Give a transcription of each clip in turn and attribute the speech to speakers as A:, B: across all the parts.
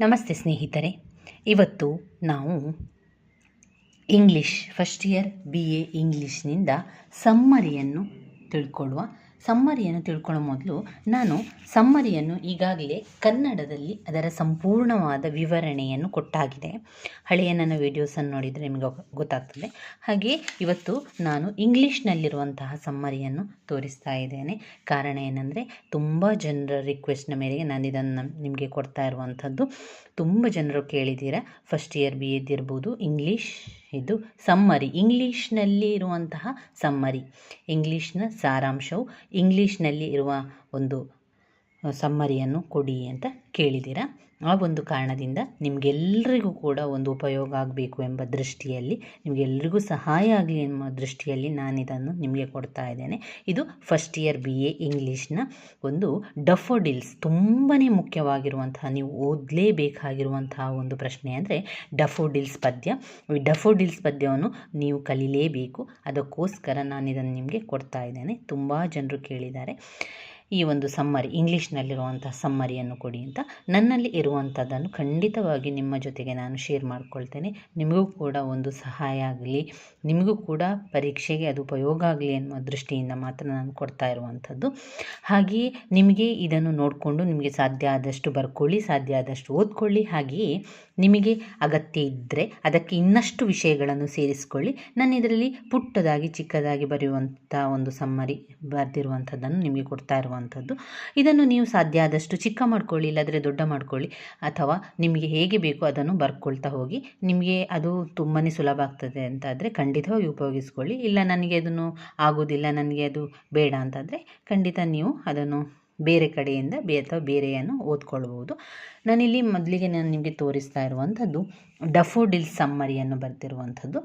A: ನಮಸ್ತೆ ಸ್ನೇಹಿತರೆ. ಇವತ್ತು ನಾವು English first year B A ಇಂಗ್ಲೀಷ್ನಿಂದ ಸಮ್ಮರಿಯನ್ನು ತಿಳ್ಕೊಳ್ಳುವ ಸಮ್ಮರಿಯನ್ನು ತಿಳ್ಕೊಳ್ಳೋ ಮೊದಲು ನಾನು ಸಮ್ಮರಿಯನ್ನು ಈಗಾಗಲೇ ಕನ್ನಡದಲ್ಲಿ ಅದರ ಸಂಪೂರ್ಣವಾದ ವಿವರಣೆಯನ್ನು ಕೊಟ್ಟಾಗಿದೆ. ಹಳೆಯ ನನ್ನ ವೀಡಿಯೋಸನ್ನು ನೋಡಿದರೆ ನಿಮಗೆ ಗೊತ್ತಾಗ್ತದೆ. ಹಾಗೆ ಇವತ್ತು ನಾನು ಇಂಗ್ಲೀಷ್ನಲ್ಲಿರುವಂತಹ ಸಮ್ಮರಿಯನ್ನು ತೋರಿಸ್ತಾ ಇದ್ದೇನೆ. ಕಾರಣ ಏನಂದರೆ ತುಂಬ ಜನರ ರಿಕ್ವೆಸ್ಟ್ನ ಮೇರೆಗೆ ನಾನು ಇದನ್ನು ನಿಮಗೆ ಕೊಡ್ತಾ ಇರುವಂಥದ್ದು. ತುಂಬ ಜನರು ಕೇಳಿದ್ದೀರಾ? ಫಸ್ಟ್ ಇಯರ್ ಬಿ ಎದ್ದಿರ್ಬೋದು ಇಂಗ್ಲೀಷ್ ಇದು ಸಮ್ಮರಿ ಇಂಗ್ಲೀಷ್ನಲ್ಲಿ ಇರುವಂತಹ ಸಮ್ಮರಿ. ಇಂಗ್ಲೀಷ್ನ ಸಾರಾಂಶವು ಇಂಗ್ಲೀಷ್ನಲ್ಲಿ ಇರುವ ಒಂದು ಸಮ್ಮರಿಯನ್ನು ಕೊಡಿ ಅಂತ ಕೇಳಿದ್ದೀರಾ? ಆ ಒಂದು ಕಾರಣದಿಂದ ನಿಮಗೆಲ್ಲರಿಗೂ ಕೂಡ ಒಂದು ಉಪಯೋಗ ಆಗಬೇಕು ಎಂಬ ದೃಷ್ಟಿಯಲ್ಲಿ ನಿಮಗೆಲ್ಲರಿಗೂ ಸಹಾಯ ಆಗಲಿ ಎಂಬ ದೃಷ್ಟಿಯಲ್ಲಿ ನಾನಿದನ್ನು ನಿಮಗೆ ಕೊಡ್ತಾ ಇದ್ದೇನೆ. ಇದು ಫಸ್ಟ್ ಇಯರ್ ಬಿ ಎ ಇಂಗ್ಲೀಷ್ನ ಒಂದು ಡಫೋಡಿಲ್ಸ್ ತುಂಬಾ ಮುಖ್ಯವಾಗಿರುವಂತಹ, ನೀವು ಓದಲೇಬೇಕಾಗಿರುವಂತಹ ಒಂದು ಪ್ರಶ್ನೆ ಅಂದರೆ ಡಫೋಡಿಲ್ಸ್ ಪದ್ಯ. ಈ ಡಫೋಡಿಲ್ಸ್ ಪದ್ಯವನ್ನು ನೀವು ಕಲಿಲೇಬೇಕು. ಅದಕ್ಕೋಸ್ಕರ ನಾನು ಇದನ್ನು ನಿಮಗೆ ಕೊಡ್ತಾ ಇದ್ದೇನೆ. ತುಂಬ ಜನರು ಕೇಳಿದ್ದಾರೆ. ಈ ಒಂದು ಸಮ್ಮರಿ, ಇಂಗ್ಲೀಷ್ನಲ್ಲಿರುವಂಥ ಸಮ್ಮರಿಯನ್ನು ಕೊಡಿ ಅಂತ ನನ್ನಲ್ಲಿ ಇರುವಂಥದ್ದನ್ನು ಖಂಡಿತವಾಗಿ ನಿಮ್ಮ ಜೊತೆಗೆ ನಾನು ಶೇರ್ ಮಾಡ್ಕೊಳ್ತೇನೆ. ನಿಮಗೂ ಕೂಡ ಒಂದು ಸಹಾಯ ಆಗಲಿ, ನಿಮಗೂ ಕೂಡ ಪರೀಕ್ಷೆಗೆ ಅದು ಉಪಯೋಗ ಆಗಲಿ ಅನ್ನೋ ದೃಷ್ಟಿಯಿಂದ ಮಾತ್ರ ನಾನು ಕೊಡ್ತಾ ಇರುವಂಥದ್ದು. ಹಾಗೆಯೇ ನಿಮಗೆ ಇದನ್ನು ನೋಡಿಕೊಂಡು ನಿಮಗೆ ಸಾಧ್ಯ ಆದಷ್ಟು ಬರ್ಕೊಳ್ಳಿ, ಸಾಧ್ಯ ಆದಷ್ಟು ಓದ್ಕೊಳ್ಳಿ. ಹಾಗೆಯೇ ನಿಮಗೆ ಅಗತ್ಯ ಇದ್ದರೆ ಅದಕ್ಕೆ ಇನ್ನಷ್ಟು ವಿಷಯಗಳನ್ನು ಸೇರಿಸ್ಕೊಳ್ಳಿ. ನಾನು ಇದರಲ್ಲಿ ಪುಟ್ಟದಾಗಿ, ಚಿಕ್ಕದಾಗಿ ಬರೆಯುವಂಥ ಒಂದು ಸಮ್ಮರಿ ಬರೆದಿರುವಂಥದ್ದನ್ನು ನಿಮಗೆ ಕೊಡ್ತಾ ಇರುವಂಥದ್ದು. ಇದನ್ನು ನೀವು ಸಾಧ್ಯ ಆದಷ್ಟು ಚಿಕ್ಕ ಮಾಡ್ಕೊಳ್ಳಿ, ಇಲ್ಲಾದರೆ ದೊಡ್ಡ ಮಾಡ್ಕೊಳ್ಳಿ. ಅಥವಾ ನಿಮಗೆ ಹೇಗೆ ಬೇಕೋ ಅದನ್ನು ಬರ್ಕೊಳ್ತಾ ಹೋಗಿ. ನಿಮಗೆ ಅದು ತುಂಬಾ ಸುಲಭ ಆಗ್ತದೆ ಅಂತಾದರೆ ಖಂಡಿತವಾಗಿ ಉಪಯೋಗಿಸ್ಕೊಳ್ಳಿ. ಇಲ್ಲ ನನಗೆ ಅದನ್ನು ಆಗೋದಿಲ್ಲ, ನನಗೆ ಅದು ಬೇಡ ಅಂತಂದರೆ ಖಂಡಿತ ನೀವು ಅದನ್ನು ಬೇರೆ ಕಡೆಯಿಂದ ಬೇ ಅಥವಾ ಬೇರೆಯನ್ನು ಓದ್ಕೊಳ್ಬೋದು. ನಾನಿಲ್ಲಿ ಮೊದಲಿಗೆ ನಾನು ನಿಮಗೆ ತೋರಿಸ್ತಾ ಇರುವಂಥದ್ದು ಡಫೋಡಿಲ್ಸ್ ಸಮ್ಮರಿಯನ್ನು ಬರ್ತಿರುವಂಥದ್ದು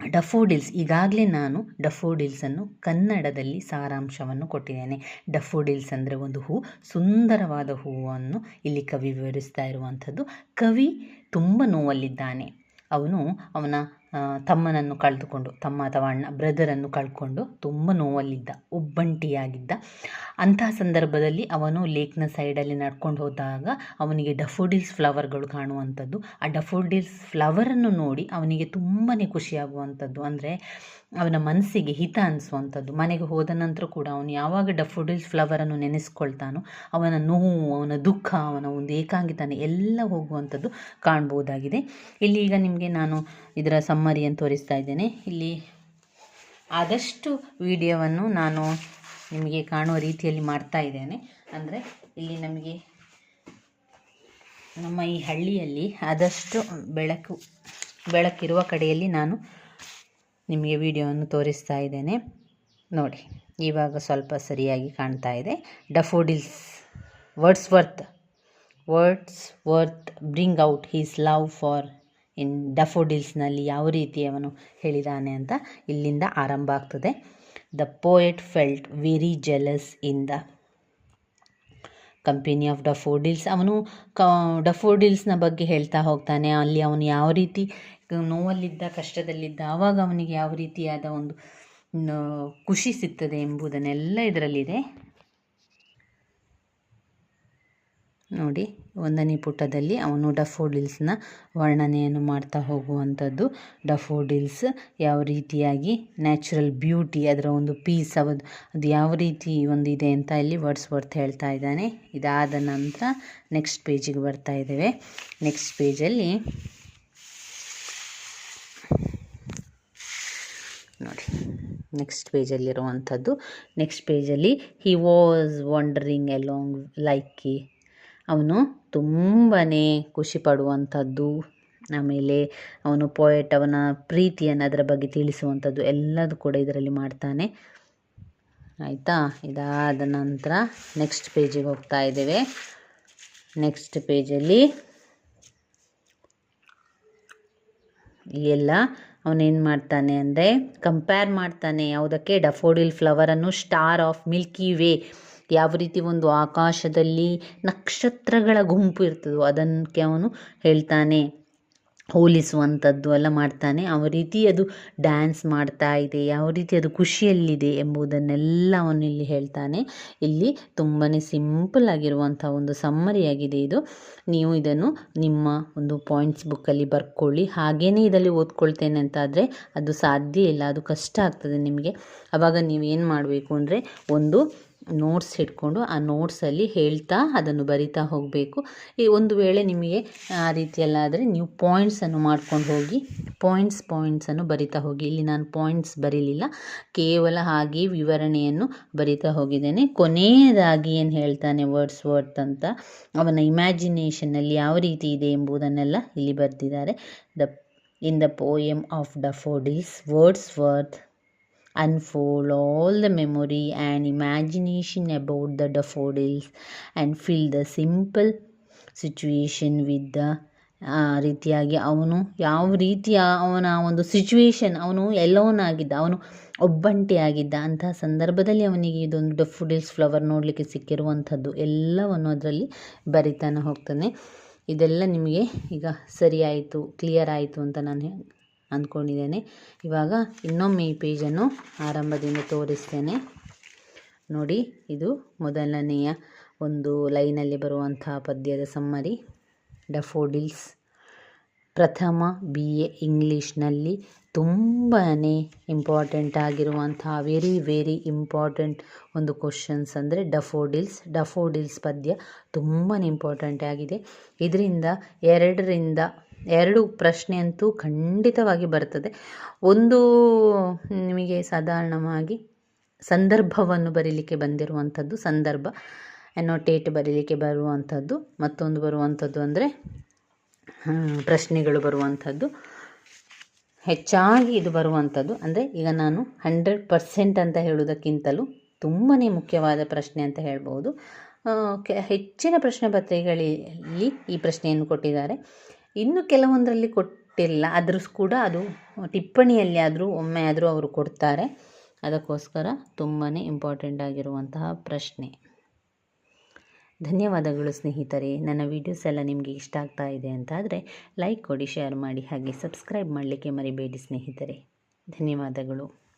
A: ಡಫೋಡಿಲ್ಸ್, ಈಗಾಗಲೇ ನಾನು ಡಫೋಡಿಲ್ಸನ್ನು ಕನ್ನಡದಲ್ಲಿ ಸಾರಾಂಶವನ್ನು ಕೊಟ್ಟಿದ್ದೇನೆ. ಡಫೋಡಿಲ್ಸ್ ಅಂದರೆ ಒಂದು ಹೂ, ಸುಂದರವಾದ ಹೂವನ್ನು ಇಲ್ಲಿ ಕವಿ ವಿವರಿಸ್ತಾ ಇರುವಂಥದ್ದು. ಕವಿ ತುಂಬ ನೋವಲ್ಲಿದ್ದಾನೆ. ಅವನು ಅವನ ತಮ್ಮನನ್ನು ಕಳೆದುಕೊಂಡು, ತಮ್ಮ ಅಥವಾ ಅಣ್ಣ ಬ್ರದರನ್ನು ಕಳ್ಕೊಂಡು ತುಂಬ ನೋವಲ್ಲಿದ್ದ ಒಬ್ಬಂಟಿಯಾಗಿದ್ದ ಅಂತಹ ಸಂದರ್ಭದಲ್ಲಿ ಅವನು ಲೇಕ್ನ ಸೈಡಲ್ಲಿ ನಡ್ಕೊಂಡು ಹೋದಾಗ ಅವನಿಗೆ ಡಫೋಡಿಲ್ಸ್ ಫ್ಲವರ್ಗಳು ಕಾಣುವಂಥದ್ದು. ಆ ಡಫೋಡಿಲ್ಸ್ ಫ್ಲವರನ್ನು ನೋಡಿ ಅವನಿಗೆ ತುಂಬಾ ಖುಷಿಯಾಗುವಂಥದ್ದು. ಅಂದರೆ ಅವನ ಮನಸ್ಸಿಗೆ ಹಿತ ಅನಿಸುವಂಥದ್ದು. ಮನೆಗೆ ಹೋದ ನಂತರ ಕೂಡ ಅವನು ಯಾವಾಗ ಡಫೋಡಿಲ್ಸ್ ಫ್ಲವರನ್ನು ನೆನೆಸ್ಕೊಳ್ತಾನೋ ಅವನ ನೋವು, ಅವನ ದುಃಖ, ಅವನ ಒಂದು ಏಕಾಂಗಿತನ ಎಲ್ಲ ಹೋಗುವಂಥದ್ದು ಕಾಣ್ಬೋದಾಗಿದೆ. ಇಲ್ಲಿ ಈಗ ನಿಮಗೆ ನಾನು ಇದರ ಸಮ್ಮರಿಯನ್ನು ತೋರಿಸ್ತಾ ಇದ್ದೇನೆ. ಇಲ್ಲಿ ಆದಷ್ಟು ವಿಡಿಯೋವನ್ನು ನಾನು ನಿಮಗೆ ಕಾಣುವ ರೀತಿಯಲ್ಲಿ ಮಾಡ್ತಾ ಇದ್ದೇನೆ. ಅಂದರೆ ಇಲ್ಲಿ ನಮಗೆ ನಮ್ಮ ಈ ಹಳ್ಳಿಯಲ್ಲಿ ಆದಷ್ಟು ಬೆಳಕು, ಬೆಳಕಿರುವ ಕಡೆಯಲ್ಲಿ ನಾನು ನಿಮಗೆ ವಿಡಿಯೋವನ್ನು ತೋರಿಸ್ತಾ ಇದ್ದೇನೆ. ನೋಡಿ, ಇವಾಗ ಸ್ವಲ್ಪ ಸರಿಯಾಗಿ ಕಾಣ್ತಾ ಇದೆ. Daffodils Wordsworth Wordsworth bring out his love for in ಡಫೋಡಿಲ್ಸ್ನಲ್ಲಿ ಯಾವ ರೀತಿ ಅವನು ಹೇಳಿದ್ದಾನೆ ಅಂತ ಇಲ್ಲಿಂದ ಆರಂಭ ಆಗ್ತದೆ. The poet felt very jealous in the company of daffodils ಅವನು ಕ ಡಫೋಡಿಲ್ಸ್ನ ಬಗ್ಗೆ ಹೇಳ್ತಾ ಹೋಗ್ತಾನೆ. ಅಲ್ಲಿ ಅವನು ಯಾವ ರೀತಿ ನೋವಲ್ಲಿದ್ದ, ಕಷ್ಟದಲ್ಲಿದ್ದ, ಆವಾಗ ಅವನಿಗೆ ಯಾವ ರೀತಿಯಾದ ಒಂದು ಖುಷಿ ಸಿಗ್ತದೆ ಎಂಬುದನ್ನೆಲ್ಲ ಇದರಲ್ಲಿದೆ. ನೋಡಿ, ಒಂದನೇ ಪುಟದಲ್ಲಿ ಅವನು ಡಫೋಡಿಲ್ಸ್ನ ವರ್ಣನೆಯನ್ನು ಮಾಡ್ತಾ ಹೋಗುವಂಥದ್ದು. ಡಫೋಡಿಲ್ಸ್ ಯಾವ ರೀತಿಯಾಗಿ, ನ್ಯಾಚುರಲ್ ಬ್ಯೂಟಿ ಅದರ ಒಂದು ಪೀಸ್ ಅವದು ಅದು ಯಾವ ರೀತಿ ಒಂದು ಇದೆ ಅಂತ ಇಲ್ಲಿ ವರ್ಡ್ಸ್ ವರ್ತ್ ಹೇಳ್ತಾ ಇದ್ದಾನೆ. ಇದಾದ ನಂತರ ನೆಕ್ಸ್ಟ್ ಪೇಜಿಗೆ ಬರ್ತಾ ಇದ್ದೇವೆ. ನೆಕ್ಸ್ಟ್ ಪೇಜಲ್ಲಿ ನೋಡಿ, ನೆಕ್ಸ್ಟ್ ಪೇಜಲ್ಲಿರುವಂಥದ್ದು. Next ಪೇಜಲ್ಲಿ he was wandering along like ಅವನು ತುಂಬಾ ಖುಷಿ ಪಡುವಂಥದ್ದು. ಆಮೇಲೆ ಅವನು ಪೋಯೆಟ್ ಅವನ ಪ್ರೀತಿಯನ್ನು ಅದರ ಬಗ್ಗೆ ತಿಳಿಸುವಂಥದ್ದು ಎಲ್ಲದೂ ಕೂಡ ಇದರಲ್ಲಿ ಮಾಡ್ತಾನೆ. ಆಯಿತಾ? ಇದಾದ ನಂತರ ನೆಕ್ಸ್ಟ್ ಪೇಜಿಗೆ ಹೋಗ್ತಾ ಇದ್ದೇವೆ. ನೆಕ್ಸ್ಟ್ ಪೇಜಲ್ಲಿ ಎಲ್ಲ ಅವನೇನು ಮಾಡ್ತಾನೆ ಅಂದರೆ ಕಂಪೇರ್ ಮಾಡ್ತಾನೆ ಯಾವುದಕ್ಕೆ? ಡಫೋಡಿಲ್ ಫ್ಲವರನ್ನು ಸ್ಟಾರ್ ಆಫ್ ಮಿಲ್ಕಿ ವೇ ಯಾವ ರೀತಿ ಒಂದು ಆಕಾಶದಲ್ಲಿ ನಕ್ಷತ್ರಗಳ ಗುಂಪು ಇರ್ತದೋ ಅದಕ್ಕೆ ಅವನು ಹೇಳ್ತಾನೆ, ಹೋಲಿಸುವಂಥದ್ದು ಎಲ್ಲ ಮಾಡ್ತಾನೆ. ಅವ ರೀತಿ ಅದು ಡ್ಯಾನ್ಸ್ ಮಾಡ್ತಾ ಇದೆ, ಯಾವ ರೀತಿ ಅದು ಖುಷಿಯಲ್ಲಿದೆ ಎಂಬುದನ್ನೆಲ್ಲ ಅವನು ಇಲ್ಲಿ ಹೇಳ್ತಾನೆ. ಇಲ್ಲಿ ತುಂಬಾ ಸಿಂಪಲ್ ಆಗಿರುವಂಥ ಒಂದು ಸಮ್ಮರಿಯಾಗಿದೆ ಇದು. ನೀವು ಇದನ್ನು ನಿಮ್ಮ ಒಂದು ಪಾಯಿಂಟ್ಸ್ ಬುಕ್ಕಲ್ಲಿ ಬರ್ಕೊಳ್ಳಿ. ಹಾಗೇನೇ ಇದರಲ್ಲಿ ಓದ್ಕೊಳ್ತೇನೆ ಅಂತಾದರೆ ಅದು ಸಾಧ್ಯ ಇಲ್ಲ, ಅದು ಕಷ್ಟ ಆಗ್ತದೆ ನಿಮಗೆ. ಆವಾಗ ನೀವು ಏನು ಮಾಡಬೇಕು ಅಂದರೆ ಒಂದು ನೋಟ್ಸ್ ಹಿಡ್ಕೊಂಡು ಆ ನೋಟ್ಸಲ್ಲಿ ಹೇಳ್ತಾ ಅದನ್ನು ಬರಿತಾ ಹೋಗಬೇಕು. ಈ ಒಂದು ವೇಳೆ ನಿಮಗೆ ಆ ರೀತಿಯಲ್ಲಾದರೆ ನೀವು ಪಾಯಿಂಟ್ಸನ್ನು ಮಾಡ್ಕೊಂಡು ಹೋಗಿ ಪಾಯಿಂಟ್ಸ್ ಪಾಯಿಂಟ್ಸನ್ನು ಬರಿತಾ ಹೋಗಿ. ಇಲ್ಲಿ ನಾನು ಪಾಯಿಂಟ್ಸ್ ಬರೀಲಿಲ್ಲ, ಕೇವಲ ಹಾಗೆ ವಿವರಣೆಯನ್ನು ಬರಿತಾ ಹೋಗಿದ್ದೇನೆ. ಕೊನೆಯದಾಗಿ ಏನು ಹೇಳ್ತಾನೆ ವರ್ಡ್ಸ್ ವರ್ತ್ ಅಂತ? ಅವನ ಇಮ್ಯಾಜಿನೇಷನ್ನಲ್ಲಿ ಯಾವ ರೀತಿ ಇದೆ ಎಂಬುದನ್ನೆಲ್ಲ ಇಲ್ಲಿ ಬರೆದಿದ್ದಾರೆ. The in the poem of daffodils Wordsworth unfold all the memory and imagination about the daffodils and fill the simple with the, ಆ, ರೀತಿಯಾಗಿ ಅವನು ಯಾವ ರೀತಿಯ ಅವನ ಒಂದು ಸಿಚುವೇಶನ್ ಅವನು ಎಲ್ಲವನಾಗಿದ್ದ, ಅವನು ಒಬ್ಬಂಟಿಯಾಗಿದ್ದ, ಅಂತಹ ಸಂದರ್ಭದಲ್ಲಿ ಅವನಿಗೆ ಇದೊಂದು ಡಫುಡಿಲ್ಸ್ ಫ್ಲವರ್ ನೋಡಲಿಕ್ಕೆ ಸಿಕ್ಕಿರುವಂಥದ್ದು ಎಲ್ಲವನ್ನು ಅದರಲ್ಲಿ ಬರಿತಾನೆ ಹೋಗ್ತಾನೆ. ಇದೆಲ್ಲ ನಿಮಗೆ ಈಗ ಸರಿಯಾಯಿತು ಕ್ಲಿಯರ್ ಆಯಿತು ಅಂತ ನಾನು ಅಂದ್ಕೊಂಡಿದ್ದೇನೆ. ಇವಾಗ ಇನ್ನೊಮ್ಮೆ ಈ ಪೇಜನ್ನು ಆರಂಭದಿಂದ ತೋರಿಸ್ತೇನೆ. ನೋಡಿ, ಇದು ಮೊದಲನೆಯ ಒಂದು ಲೈನಲ್ಲಿ ಬರುವಂತಹ ಪದ್ಯದ ಸಮ್ಮರಿ. ಡಫೋಡಿಲ್ಸ್ ಪ್ರಥಮ ಬಿ ಎ ಇಂಗ್ಲೀಷ್ನಲ್ಲಿ ತುಂಬಾ ಇಂಪಾರ್ಟೆಂಟ್ ಆಗಿರುವಂತಹ ವೆರಿ ವೆರಿ ಇಂಪಾರ್ಟೆಂಟ್ ಒಂದು ಕ್ವಶನ್ಸ್ ಅಂದರೆ ಡಫೋಡಿಲ್ಸ್ ಡಫೋಡಿಲ್ಸ್ ಪದ್ಯ ತುಂಬಾ ಇಂಪಾರ್ಟೆಂಟ್ ಆಗಿದೆ. ಇದರಿಂದ ಎರಡರಿಂದ ಎರಡು ಪ್ರಶ್ನೆ ಅಂತೂ ಖಂಡಿತವಾಗಿ ಬರ್ತದೆ. ಒಂದು ನಿಮಗೆ ಸಾಧಾರಣವಾಗಿ ಸಂದರ್ಭವನ್ನು ಬರೀಲಿಕ್ಕೆ ಬಂದಿರುವಂಥದ್ದು ಸಂದರ್ಭ ಎನೋಟೇಟ್ ಬರೀಲಿಕ್ಕೆ ಬರುವಂಥದ್ದು, ಮತ್ತೊಂದು ಬರುವಂಥದ್ದು ಅಂದರೆ ಪ್ರಶ್ನೆಗಳು ಬರುವಂಥದ್ದು. ಹೆಚ್ಚಾಗಿ ಇದು ಬರುವಂಥದ್ದು ಅಂದರೆ ಈಗ ನಾನು ಹಂಡ್ರೆಡ್ ಪರ್ಸೆಂಟ್ ಅಂತ ಹೇಳುವುದಕ್ಕಿಂತಲೂ ತುಂಬಾ ಮುಖ್ಯವಾದ ಪ್ರಶ್ನೆ ಅಂತ ಹೇಳ್ಬೋದು. ಹೆಚ್ಚಿನ ಪ್ರಶ್ನೆ ಪತ್ರಿಕೆಗಳಲ್ಲಿ ಈ ಪ್ರಶ್ನೆಯನ್ನು ಕೊಟ್ಟಿದ್ದಾರೆ. ಇನ್ನು ಕೆಲವೊಂದರಲ್ಲಿ ಕೊಟ್ಟಿಲ್ಲ. ಆದರೂ ಕೂಡ ಅದು ಟಿಪ್ಪಣಿಯಲ್ಲಿ ಆದರೂ ಒಮ್ಮೆ ಆದರೂ ಅವರು ಕೊಡ್ತಾರೆ. ಅದಕ್ಕೋಸ್ಕರ ತುಂಬಾ ಇಂಪಾರ್ಟೆಂಟ್ ಆಗಿರುವಂತಹ ಪ್ರಶ್ನೆ. ಧನ್ಯವಾದಗಳು ಸ್ನೇಹಿತರೆ. ನನ್ನ ವೀಡಿಯೋಸ್ ಎಲ್ಲ ನಿಮಗೆ ಇಷ್ಟ ಆಗ್ತಾ ಇದೆ ಅಂತಾದರೆ ಲೈಕ್ ಕೊಡಿ ಶೇರ್ ಮಾಡಿ ಹಾಗೆ ಸಬ್ಸ್ಕ್ರೈಬ್ ಮಾಡಲಿಕ್ಕೆ ಮರಿಬೇಡಿ ಸ್ನೇಹಿತರೆ. ಧನ್ಯವಾದಗಳು.